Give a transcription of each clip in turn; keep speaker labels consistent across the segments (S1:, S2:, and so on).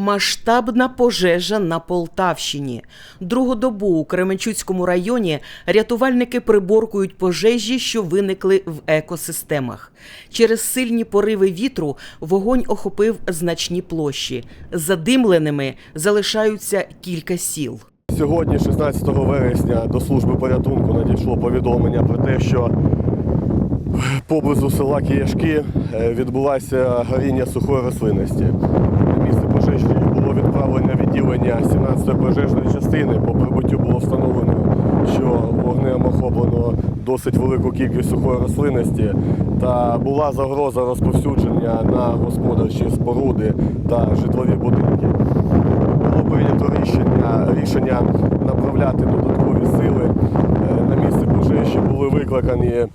S1: Масштабна пожежа на Полтавщині. Другу добу у Кременчуцькому районі рятувальники приборкують пожежі, що виникли в екосистемах. Через сильні пориви вітру вогонь охопив значні площі. Задимленими залишаються кілька сіл.
S2: Сьогодні, 16 вересня, до служби порятунку надійшло повідомлення про те, що поблизу села Кияшки е, відбулося горіння сухої рослинності. Місце пожежі було відправлено відділення 17-ї пожежної частини. По прибуттю було встановлено, що вогнем охоплено досить велику кількість сухої рослинності та була загроза розповсюдження на господарчі споруди та житлові будинки було прийнято рішення, рішення направляти додаткові сили. Е, На місце пожежі були викликані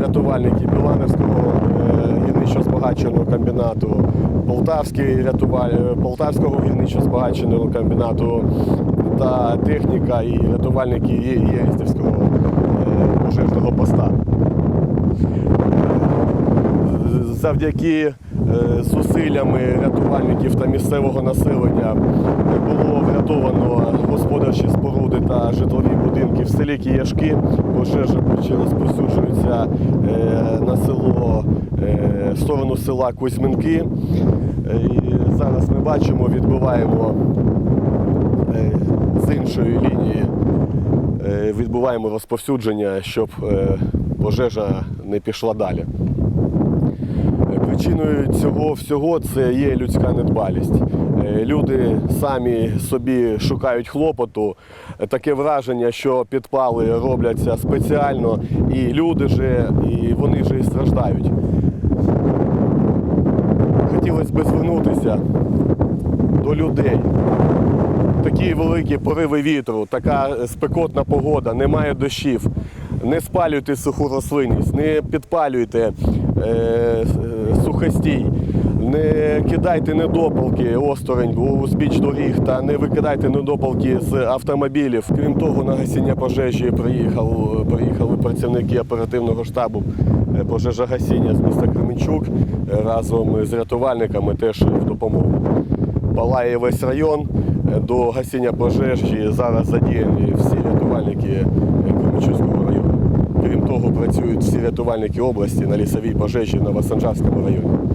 S2: рятувальники Біланівського е, гірничо-збагаченого комбінату, Полтавський рятуваль... Полтавського гірничо-збагаченого комбінату та техніка і рятувальники Є- Єристівського е, пожежного поста. Завдяки е, зусиллями рятувальників та місцевого населення було врятовано господарчі споруди та житлові будинки в селі Кияшки. Пожежа почала розповсюджується е, на село е, в сторону села Кузьминки. Е, І зараз ми бачимо, відбиваємо е, з іншої лінії е, відбуваємо розповсюдження, щоб е, пожежа не пішла далі. Причиною цього всього це є людська недбалість. Е, Люди самі собі шукають хлопоту. Таке враження, що підпали робляться спеціально, і люди же, і вони же і страждають. Хотілося б звернутися до людей. Такі великі пориви вітру, така спекотна погода, немає дощів. Не спалюйте суху рослинність, не підпалюйте е, е, сухостій, не кидайте недопалки осторонь у узбіч доріг та не викидайте недопалки з автомобілів. Крім того, на гасіння пожежі приїхав, приїхали працівники оперативного штабу е, пожежогасіння з міста Кременчук разом з рятувальниками теж в допомогу палає весь район. До гасіння пожежі зараз задіяні всі рятувальники Кременчуцького. Крім того, працюють всі рятувальники області на лісовій пожежі в Новосанжарському районі.